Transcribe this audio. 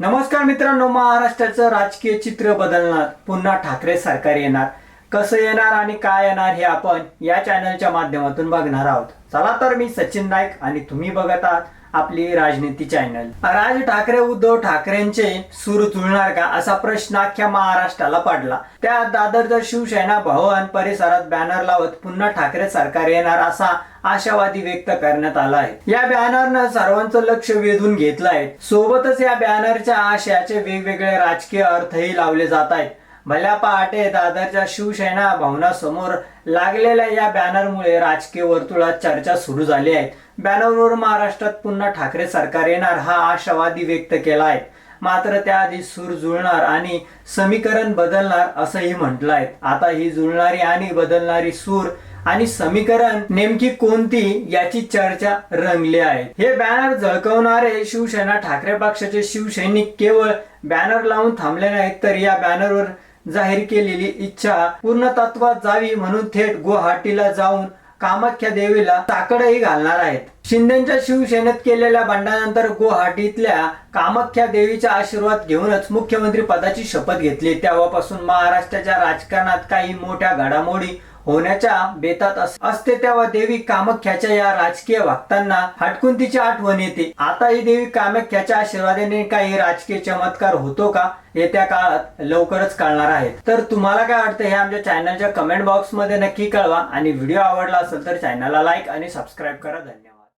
नमस्कार मित्रांनो महाराष्ट्राचं राजकीय चित्र बदलणार. पुन्हा ठाकरे सरकार येणार. कसं येणार आणि काय येणार हे आपण या चॅनलच्या माध्यमातून बघणार आहोत. चला तर मी सचिन नाईक आणि तुम्ही बघत आहात आपली राजनीती चॅनल राज ठाकरे उद्धव ठाकरेंचे सूर जुळणार का? असा प्रश्न अख्ख्या महाराष्ट्राला पडला. त्या दादरच्या शिवसेना भवन परिसरात बॅनर लावत पुन्हा ठाकरे सरकार येणार असा आशावादी व्यक्त करण्यात आला आहे. या बॅनरनं सर्वांचं लक्ष वेधून घेतलं आहे सोबतच या बॅनरच्या आशयाचे वेगवेगळे राजकीय अर्थही लावले जात आहेत. भल्या पहाटे दादरच्या शिवसेना भवनासमोर लागलेल्या या बॅनरमुळे राजकीय वर्तुळात चर्चा सुरू झाली आहे. बॅनरवर महाराष्ट्रात पुन्हा ठाकरे सरकार येणार हा आशावादी व्यक्त केला आहे मात्र त्याआधी सूर जुळणार आणि समीकरण बदलणार असंही म्हटलं आहे आता ही जुळणारी आणि बदलणारी सूर आणि समीकरण नेमकी कोणती याची चर्चा रंगली आहे. हे बॅनर झळकवणारे शिवसेना ठाकरे पक्षाचे शिवसैनिक केवळ बॅनर लावून थांबले नाहीत तर या बॅनरवर जाहीर केलेली इच्छा पूर्ण तत्वात जावी म्हणून थेट गुवाहाटीला जाऊन कामाख्या देवीला ताकडही घालणार आहेत. शिंदेच्या शिवसेनेत केलेल्या बंडानंतर गुवाहाटीतल्या कामाख्या देवीचा आशीर्वाद घेऊनच मुख्यमंत्री पदाची शपथ घेतली. तेव्हापासून महाराष्ट्राच्या राजकारणात काही मोठ्या घडामोडी होण्याच्या बेतात असते तेव्हा देवी कामाख्याच्या या राजकीय भक्तांना हटकून तिची आठवण येते. आता ही देवी कामाख्याच्या आशीर्वादाने काही राजकीय चमत्कार होतो का येत्या काळात लवकरच कळणार आहेत. तर तुम्हाला काय वाटतं हे आमच्या चॅनलच्या कमेंट बॉक्समध्ये नक्की कळवा. आणि व्हिडिओ आवडला असेल तर चॅनलला लाईक आणि सबस्क्राईब करा. धन्यवाद.